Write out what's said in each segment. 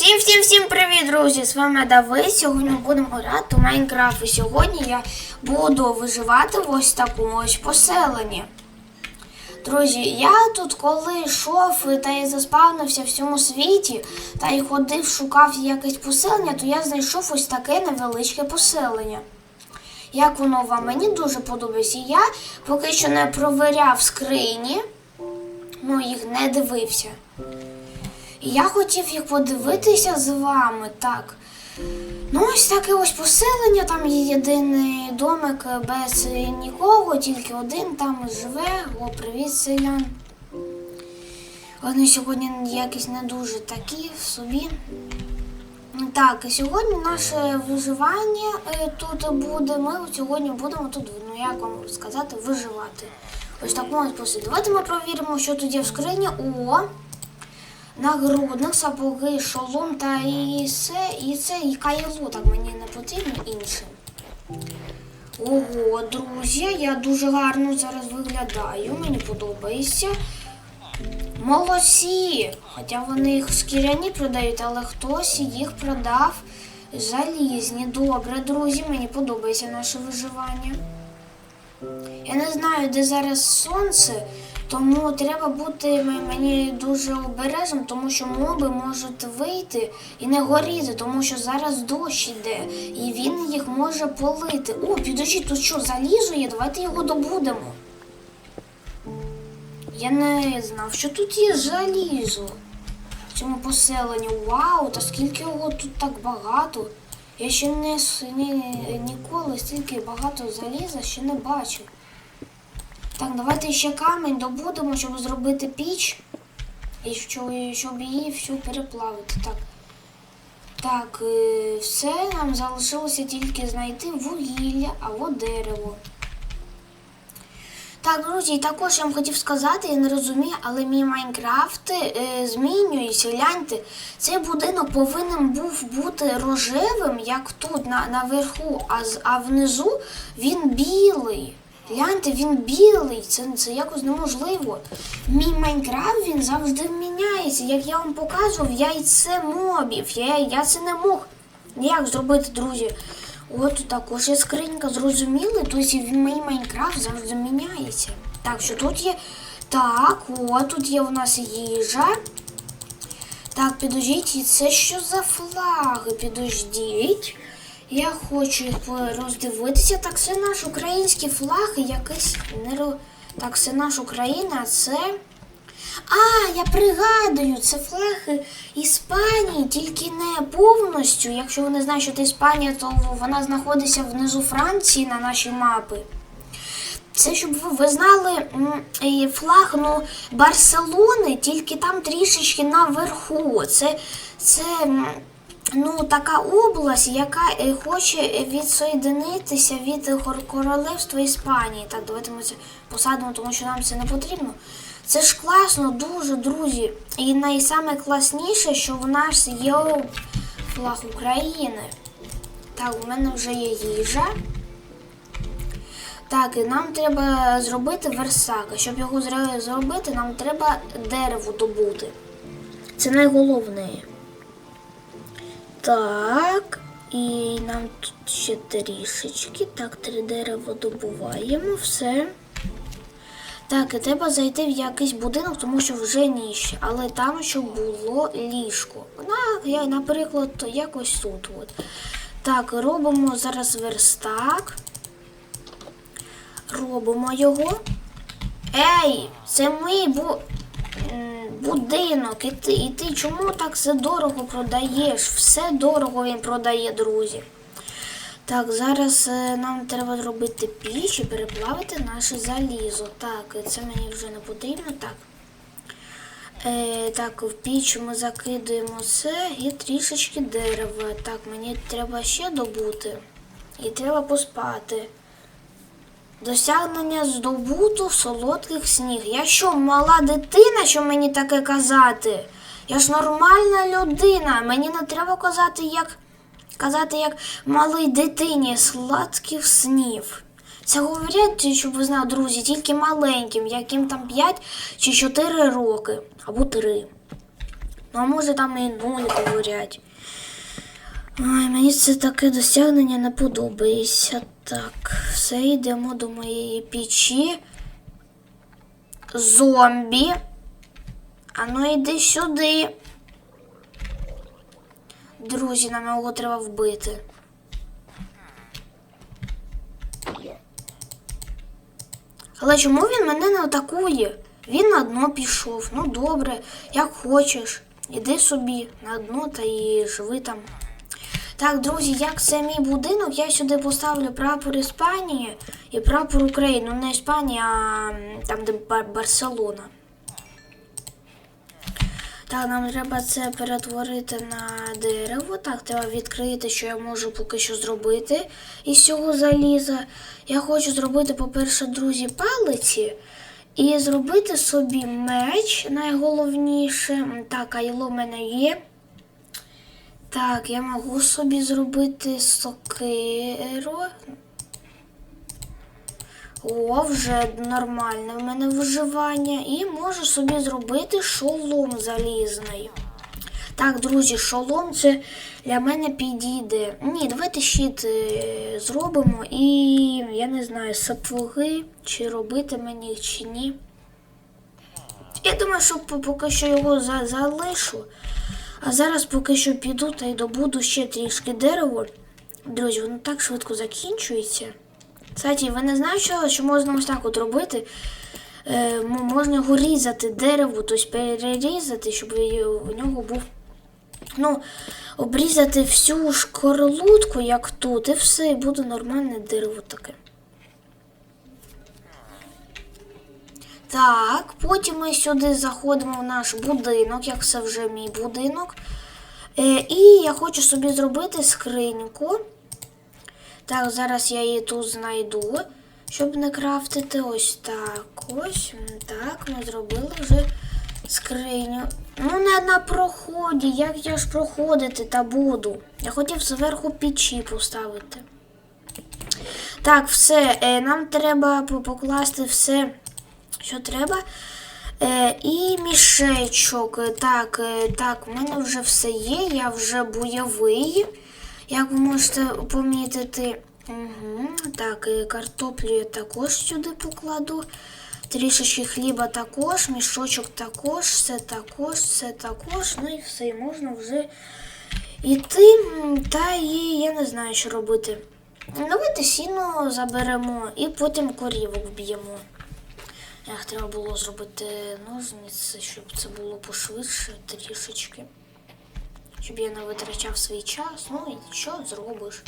Всім всім всім привіт, друзі! З вами Давид. Сьогодні ми будемо грати у Майнкрафт. І сьогодні я буду виживати в ось такому ось поселенні. Друзі, я тут коли йшов та й заспавнився в цьому світі, та й ходив, шукав якесь поселення, то я знайшов ось таке невеличке поселення. Як воно вам? Мені дуже подобається. Я поки що не провіряв скрині, ну їх не дивився. Я хотів їх подивитися з вами, так. Ну, ось таке ось поселення, там є єдиний домик без нікого, тільки один там живе. О, привіт, селян. Вони сьогодні якісь не дуже такі в собі. Так, і сьогодні наше виживання е, тут буде. Ми сьогодні будемо тут, ну як вам сказати, виживати. Ось так посидіти. Давайте ми провіримо, що тут є в скрині. О! Нагрудник, сапоги, шолом та і це, і це, і кайло, так мені не потрібно інше. Ого, друзі, я дуже гарно зараз виглядаю, мені подобається. Молодці! Хоча вони їх шкіряні продають, але хтось їх продав залізні. Добре, друзі, мені подобається наше виживання. Я не знаю, де зараз сонце, тому треба бути мені дуже обережним, тому що моби можуть вийти і не горіти, тому що зараз дощ іде, і він їх може полити. О, підожди, тут що, залізо є? Давайте його добудемо. Я не знав, що тут є залізо в цьому поселенні. Вау, та скільки його тут так багато. Я ще не, ні, ніколи стільки багато заліза ще не бачив. Так, давайте ще камінь добудемо, щоб зробити піч. І щоб її всю переплавити. Так. Так, е, все нам залишилося тільки знайти вугілля або дерево. Так, друзі, також я вам хотів сказати, я не розумію, але мій Майнкрафт е, змінюється. Гляньте, цей будинок повинен був бути рожевим, як тут на, наверху, а, а внизу він білий. Гляньте, він білий, це, це якось неможливо. Мій Майнкрафт він завжди міняється. Як я вам показував, яйце мобів. Я, я це не мог ніяк зробити, друзі. От також є скринька, зрозуміли? Тобто мій Майнкрафт завжди міняється. Так, що тут є. Так, от тут є у нас їжа. Так, підождіть, і це що за флаги? Підождіть. Я хочу роздивитися. Так, це наш український флаг і якийсь не Так, це наш Україна, а це. А, я пригадую, це флаг Іспанії, тільки не повністю. Якщо ви не знаєте, що це Іспанія, то вона знаходиться внизу Франції на нашій мапі. Це щоб ви, знали флаг ну, Барселони, тільки там трішечки наверху. Це, це ну, така область, яка е, хоче відсоєдинитися від королевства Іспанії. Так, давайте ми це посадимо, тому що нам це не потрібно. Це ж класно, дуже, друзі. І найсаме класніше, що в нас є флаг України. Так, у мене вже є їжа. Так, і нам треба зробити версака. Щоб його зробити, нам треба дерево добути. Це найголовніше. Так, і нам тут ще трішечки. Так, три дерева добуваємо, все. Так, і треба зайти в якийсь будинок, тому що вже ніч, але там щоб було ліжко. На, наприклад, якось тут. От. Так, робимо зараз верстак. Робимо його. Ей, це мій бу... будинок. І ти, і ти чому так все дорого продаєш? Все дорого він продає, друзі. Так, зараз е, нам треба зробити піч і переплавити наше залізо. Так, це мені вже не потрібно. Так. Е, так, в піч ми закидуємо це і трішечки дерева. Так, мені треба ще добути. І треба поспати. Досягнення здобуту солодких сніг. Я що, мала дитина, що мені таке казати? Я ж нормальна людина. Мені не треба казати, як казати, як малій дитині сладких снів. Це говорять, щоб ви знали, друзі, тільки маленьким, яким там 5 чи 4 роки, або 3. Ну, а може там і нуль говорять. Ой, мені це таке досягнення не подобається. Так, все йдемо до моєї печі. Зомбі. А ну йди сюди. Друзі, нам його треба вбити. Але чому він мене не атакує? Він на дно пішов. Ну добре, як хочеш. Іди собі на дно та і живи там. Так, друзі, як це мій будинок, я сюди поставлю прапор Іспанії і прапор України. Ну, не Іспанія, а там, де Бар- Барселона. Так, нам треба це перетворити на дерево. Так, треба відкрити, що я можу поки що зробити із цього заліза. Я хочу зробити, по-перше, друзі, палиці. І зробити собі меч найголовніше. Так, айло в мене є. Так, я можу собі зробити сокиру. О, вже нормальне в мене виживання. І можу собі зробити шолом залізний. Так, друзі, шолом це для мене підійде. Ні, давайте щит е, зробимо і я не знаю, сапоги, чи робити мені їх, чи ні. Я думаю, що поки що його за- залишу. А зараз поки що піду та й добуду ще трішки дерева. Друзі, воно так швидко закінчується. Кстати, ви не знаєте, що, можна ось так от робити? Е, можна його різати дерево, тобто перерізати, щоб у нього був. Ну, обрізати всю шкарлутку, як тут, і все, і буде нормальне дерево таке. Так, потім ми сюди заходимо в наш будинок, як це вже мій будинок. Е, і я хочу собі зробити скриньку. Так, зараз я її тут знайду, щоб не крафтити. Ось так. Ось. Так, ми зробили вже скриню. Ну, не на проході. Як я ж проходити та буду? Я хотів зверху печі поставити. Так, все. Е, нам треба покласти все, що треба. Е, і мішечок. Так, е, так, у мене вже все є. Я вже бойовий, як ви можете помітити. Угу. Так, картоплю я також сюди покладу. Трішечки хліба також, мішочок також, все також, все також. Ну і все, і можна вже йти. Та і я не знаю, що робити. Давайте сіно заберемо і потім корівок вб'ємо. Треба було зробити ножниці, щоб це було пошвидше трішечки. Щоб я не витрачав свій час. Ну і що зробиш?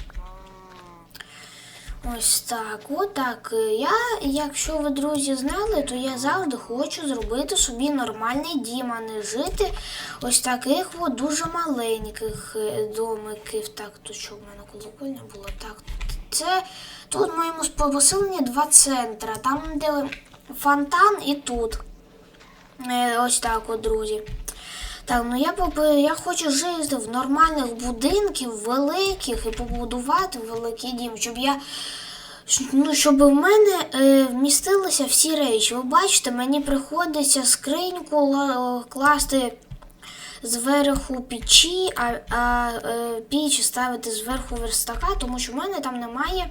Ось так, отак. Я, якщо ви, друзі, знали, то я завжди хочу зробити собі нормальний дім, а не жити ось таких от дуже маленьких е, домиків. Так, то що в мене колокольня була? Так, це тут в моєму поселенні два центра. Там, де фонтан, і тут. Е, Ось так, от, друзі. Так, ну я поп- я хочу жити в нормальних будинків, великих, і побудувати великий дім, щоб я. Ну, щоб в мене е, вмістилися всі речі. Ви бачите, мені приходиться скриньку ла- класти зверху печі, а, а е, піч ставити зверху верстака, тому що в мене там немає.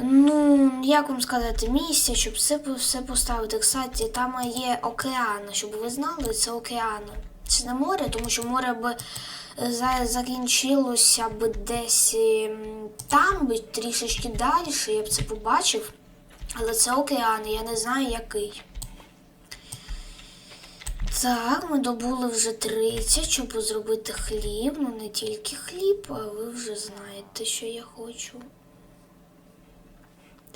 Ну, як вам сказати, місця, щоб все, все поставити. Кстати, там є океан, щоб ви знали, це океан. Це не море, тому що море б е, за- закінчилося б десь ем, там, би трішечки далі, я б це побачив. Але це океан, я не знаю який. Так, ми добули вже 30, щоб зробити хліб. Ну не тільки хліб, а ви вже знаєте, що я хочу.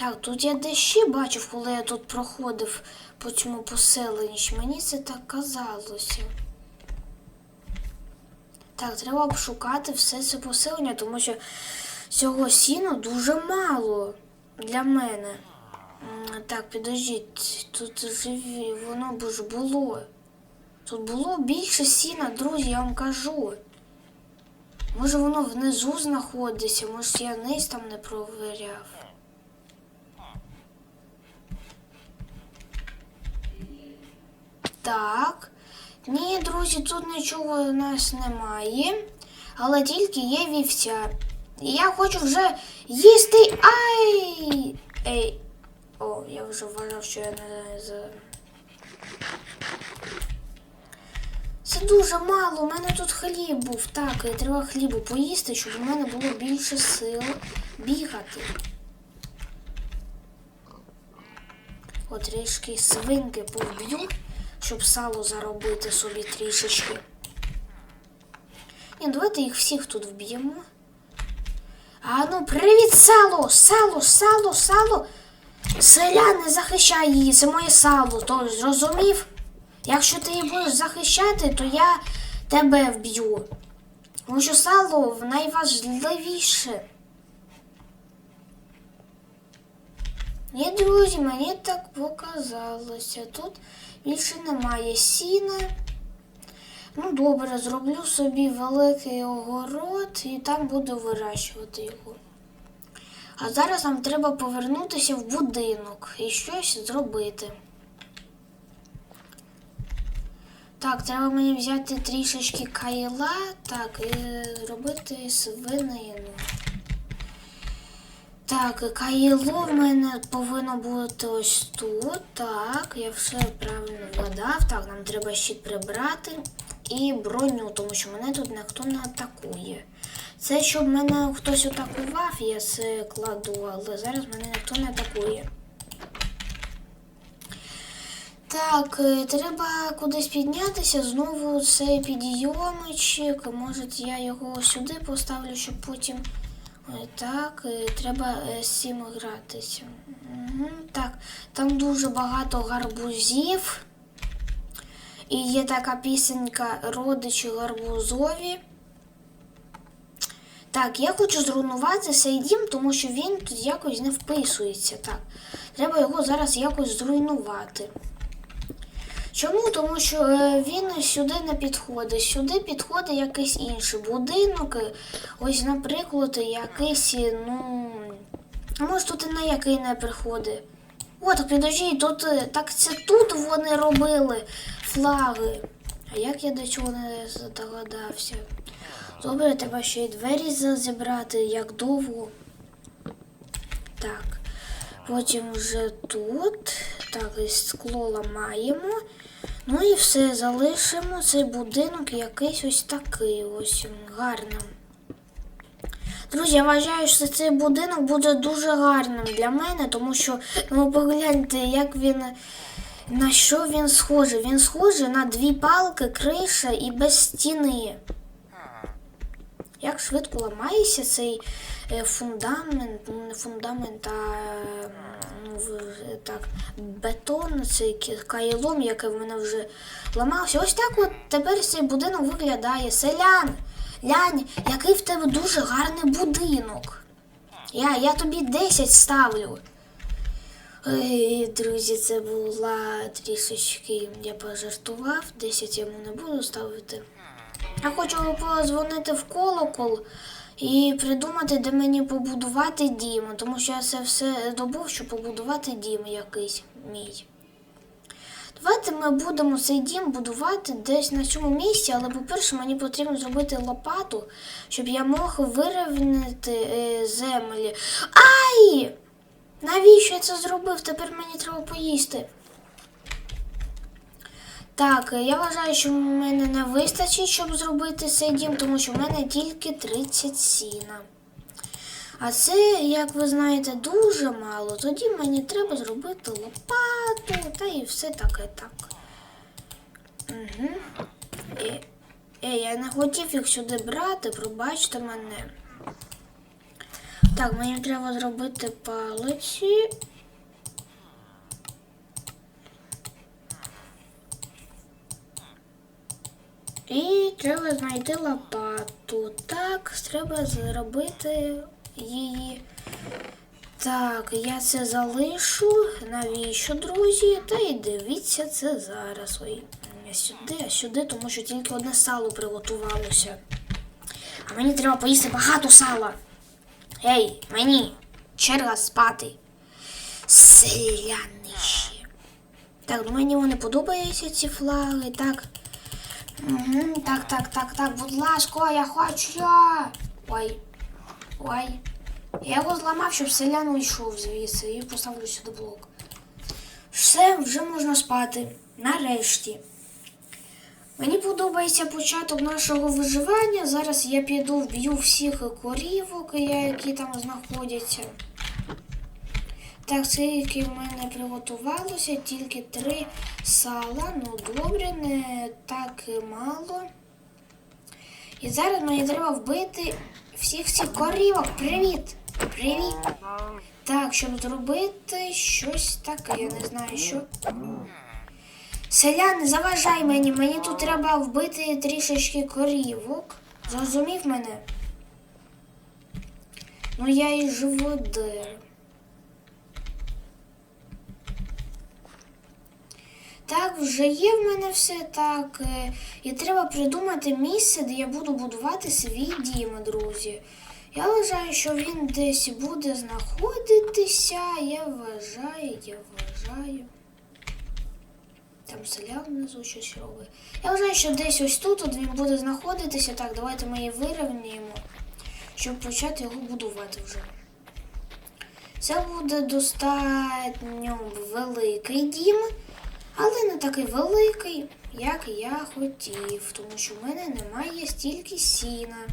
Так, тут я дещо бачив, коли я тут проходив по цьому поселенню. Мені це так казалося. Так, треба обшукати все це поселення, тому що цього сіну дуже мало для мене. Так, підождіть, тут живі, воно б ж було. Тут було більше сіна, друзі, я вам кажу. Може воно внизу знаходиться, може я низ там не провіряв. Так. Ні, друзі, тут нічого у нас немає, але тільки є вівця. Я хочу вже їсти. Ай! Ей. О, я вже вважав, що я не за. Це дуже мало, у мене тут хліб був. Так, і треба хлібу поїсти, щоб у мене було більше сил бігати. От трішки свинки повб'ю, щоб сало заробити собі трішечки. Ні, давайте їх всіх тут вб'ємо. А ну, привіт, сало! Сало, сало, сало! Селяни, захищай її, це моє сало, то зрозумів? Якщо ти її будеш захищати, то я тебе вб'ю. Тому що сало найважливіше. Ні, друзі, мені так показалося. Тут більше немає сіна. Ну, добре, зроблю собі великий огород і там буду вирощувати його. А зараз нам треба повернутися в будинок і щось зробити. Так, треба мені взяти трішечки кайла, так, і зробити свинину. Так, кайло в мене повинно бути ось тут. Так, я все правильно вгадав. Так, нам треба щит прибрати і броню, тому що мене тут ніхто не атакує. Це щоб мене хтось атакував, я це кладу, але зараз мене ніхто не атакує. Так, е, треба кудись піднятися. Знову цей підйомичок. Може я його сюди поставлю, щоб потім. Е, Так, е, треба е, з цим гратися. Мгм, Так, там дуже багато гарбузів. І є така пісенька родичі гарбузові. Так, я хочу зруйнувати цей дім, тому що він тут якось не вписується. Так, треба його зараз якось зруйнувати. Чому? Тому що е, він сюди не підходить. Сюди підходить якийсь інший будинок. Ось, наприклад, якийсь, ну. Може тут і на який не приходить. О, так підожди, тут е, так це тут вони робили флаги. А як я до цього не здогадався? Добре, треба ще й двері зібрати, як довго. Так. Потім вже тут. Так, скло ламаємо. Ну і все, залишимо цей будинок якийсь ось такий ось гарним. Друзі, я вважаю, що цей будинок буде дуже гарним для мене, тому що ну погляньте, як він. На що він схожий? Він схожий на дві палки, криша і без стіни. Як швидко ламається цей фундамент, ну не фундамент, а е, ну, так, бетон, цей кайлом, який в мене вже ламався. Ось так от тепер цей будинок виглядає. Селян, глянь, який в тебе дуже гарний будинок. Я, я тобі 10 ставлю. Ой, друзі, це була трішечки, я пожартував, 10 йому не буду ставити. Я хочу позвонити в колокол і придумати, де мені побудувати дім, тому що я це все добув, щоб побудувати дім якийсь мій. Давайте ми будемо цей дім будувати десь на цьому місці, але, по-перше, мені потрібно зробити лопату, щоб я мог вирівняти е, землі. Ай! Навіщо я це зробив? Тепер мені треба поїсти. Так, я вважаю, що в мене не вистачить, щоб зробити цей дім, тому що в мене тільки 30 сіна. А це, як ви знаєте, дуже мало. Тоді мені треба зробити лопату та і все таке так. Угу. Е, е, я не хотів їх сюди брати, пробачте мене. Так, мені треба зробити палиці. І треба знайти лопату. Так, треба зробити її. Так, я це залишу. Навіщо, друзі? Та й дивіться це зараз. Ой, не сюди, а сюди, тому що тільки одне сало приготувалося. А мені треба поїсти багато сала. Гей, мені черга спати. Селяниші. Так, ну мені вони подобаються ці флаги. Так. Так, так, так, так, будь ласка, я хочу. Ой. Ой. Я його зламав, щоб селян йшов звідси і поставлю сюди блок. Все, вже можна спати. Нарешті. Мені подобається початок нашого виживання. Зараз я піду вб'ю всіх корівок, які там знаходяться. Так, це яке в мене приготувалося, тільки три сала. Ну добре, не так мало. І зараз мені треба вбити всіх цих корівок. Привіт! Привіт! Так, щоб зробити щось таке, я не знаю що. Селян, заважай мені, мені тут треба вбити трішечки корівок. Зрозумів мене? Ну я і живодер. Так, вже є в мене все так. е, І треба придумати місце, де я буду будувати свій дім, друзі. Я вважаю, що він десь буде знаходитися. Я вважаю, я вважаю. Там селян внизу щось робить. Я вважаю, що десь ось тут от він буде знаходитися. Так, давайте ми її вирівняємо, щоб почати його будувати вже. Це буде достатньо великий дім, але не такий великий, як я хотів, тому що в мене немає стільки сіна.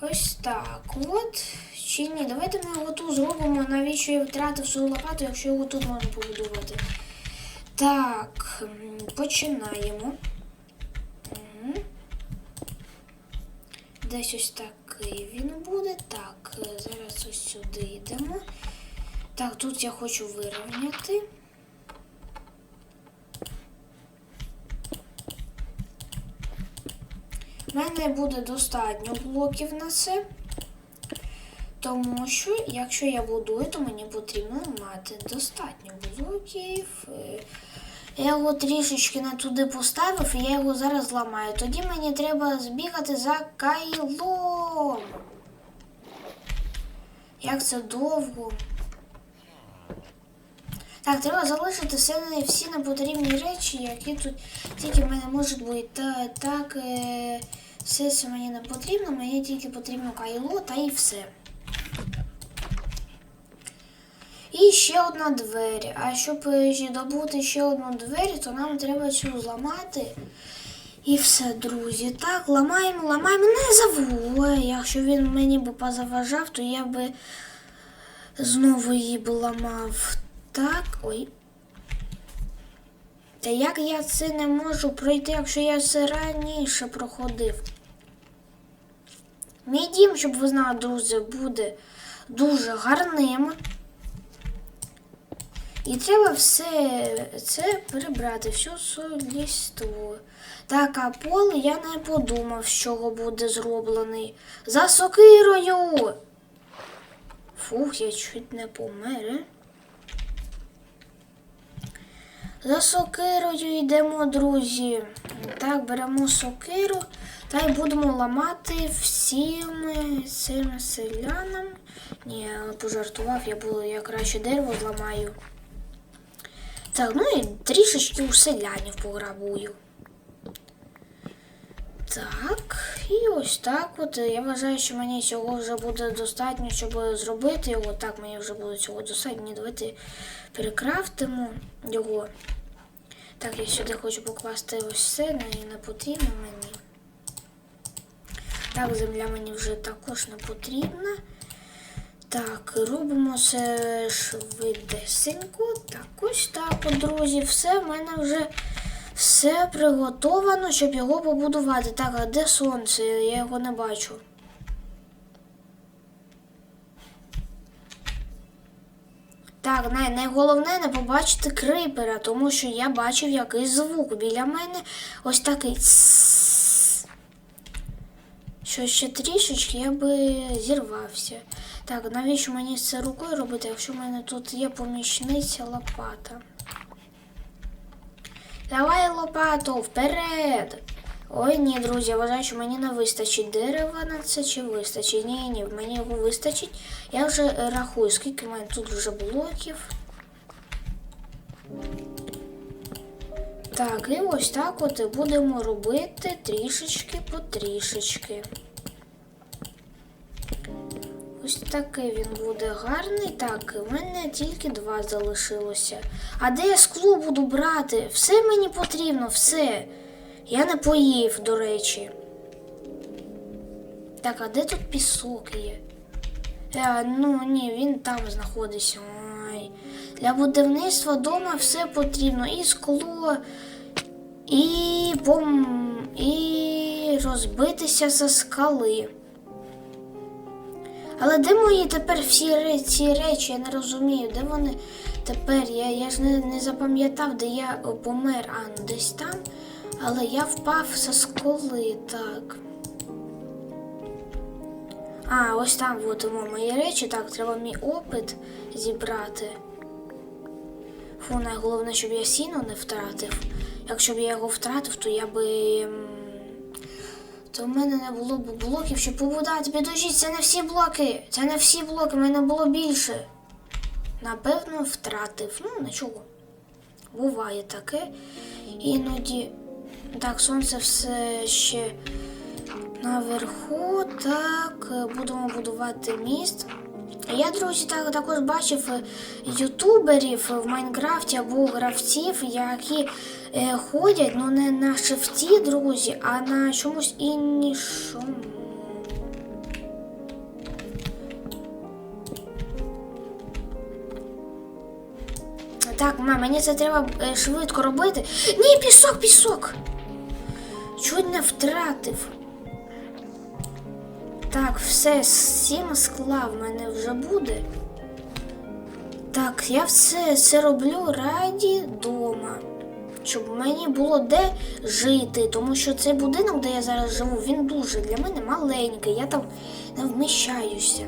Ось так от. Чи ні, давайте ми його тут зробимо, навіщо я втратив свою лопату, якщо його тут можна побудувати. Так, починаємо. Десь ось такий він буде. Так, зараз ось сюди йдемо. Так, тут я хочу вирівняти. У мене буде достатньо блоків на це. Тому що, якщо я будую, то мені потрібно мати достатньо блоків. Я його трішечки не туди поставив, і я його зараз зламаю. Тоді мені треба збігати за кайлом. Як це довго. Так, треба залишити все, всі непотрібні речі, які тут тільки в мене можуть бути. Та, так, е, все це мені не потрібно, мені тільки потрібно кайло та і все. І ще одна двері. А щоб е, добути ще одну двері, то нам треба цю зламати. І все, друзі. Так, ламаємо, ламаємо. Не забув. Якщо він мені б позаважав, то я би знову її б ламав. Так, ой. Та як я це не можу пройти, якщо я це раніше проходив? Мій дім, щоб ви знали, друзі, буде дуже гарним. І треба все це прибрати, всю соліство. Так, а поле я не подумав, з чого буде зроблений. За сокирою. Фух, я чуть не помер. е. За сокирою йдемо, друзі. Так, беремо сокиру та й будемо ламати всім цим селянам. Ні, пожартував, я буду я краще дерево зламаю. Так, ну і трішечки у селянів пограбую. Так, і ось так от. Я вважаю, що мені цього вже буде достатньо, щоб зробити його. Так, мені вже буде цього достатньо. Давайте перекрафтимо його. Так, я сюди хочу покласти ось це, не, не потрібно мені. Так, земля мені вже також не потрібна. Так, робимо це швидесенько. Так, ось так, друзі, все в мене вже все приготовано, щоб його побудувати. Так, а де сонце? Я його не бачу. Так, най- найголовне не побачити крипера, тому що я бачив якийсь звук біля мене. Ось такий. Що ще трішечки я би зірвався. Так, навіщо мені це рукою робити, якщо в мене тут є помічниця лопата? Давай лопату, вперед! Ой, ні, друзі, я вважаю, що мені не вистачить дерева на це чи вистачить. Ні, ні, мені його вистачить. Я вже рахую, скільки в мене тут вже блоків. Так, і ось так от і будемо робити трішечки по трішечки. Ось такий він буде гарний. Так, у мене тільки два залишилося. А де я скло буду брати? Все мені потрібно, все. Я не поїв, до речі. Так, а де тут пісок є? Е, ну ні, він там знаходиться. Ой. Для будівництва дома все потрібно. І скло, і пом... і розбитися за скали. Але де мої тепер всі ці речі? Я не розумію, де вони тепер? Я, я ж не, не запам'ятав, де я помер, а десь там. Але я впав со сколи, так. А, ось там от мої речі. Так, треба мій опит зібрати. Фу, найголовніше, щоб я сіно не втратив. Якщо б я його втратив, то я би. То в мене не було б блоків, щоб побудувати. Підожіть, це не всі блоки. Це не всі блоки, в мене було більше. Напевно, втратив. Ну, нічого. Буває таке. Іноді. Так, сонце все ще наверху. Так, будемо будувати міст. Я, друзі, так, також бачив ютуберів в Майнкрафті або гравців, які е, ходять, ну не на шифті, друзі, а на чомусь іншому. Так, мам, мені це треба е, швидко робити. Ні, пісок, пісок! Чуть не втратив. Так, все, сім скла в мене вже буде. Так, я все це роблю раді дома. Щоб мені було де жити, тому що цей будинок, де я зараз живу, він дуже для мене маленький, я там не вміщаюся.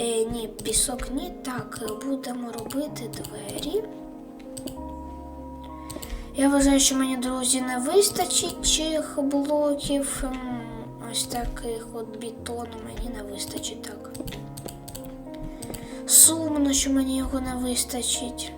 Е, ні, пісок ні. Так, е, будемо робити двері. Я вважаю, що мені, друзі, не вистачить цих блоків. Ось таких от бетону мені не вистачить так. Сумно, що мені його не вистачить.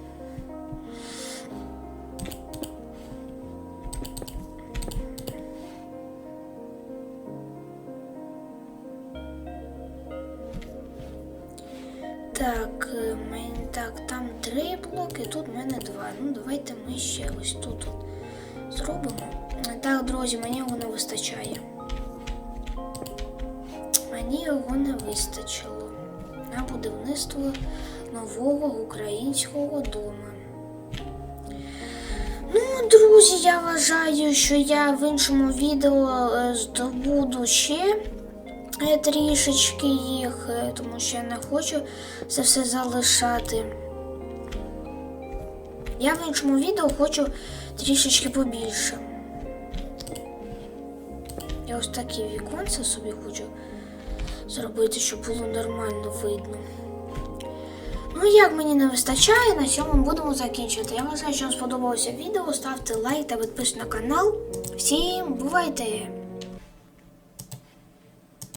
Його не вистачило на будівництво нового українського дома. Ну, друзі, я вважаю, що я в іншому відео е, здобуду ще е, трішечки їх, е, тому що я не хочу це все залишати. Я в іншому відео хочу трішечки побільше. Я ось такі віконця собі хочу зробити, щоб було нормально видно. Ну, як мені не вистачає, на цьому будемо закінчувати. Я вважаю, що вам сподобалося відео. Ставте лайк та підписуйтесь на канал. Всім бувайте!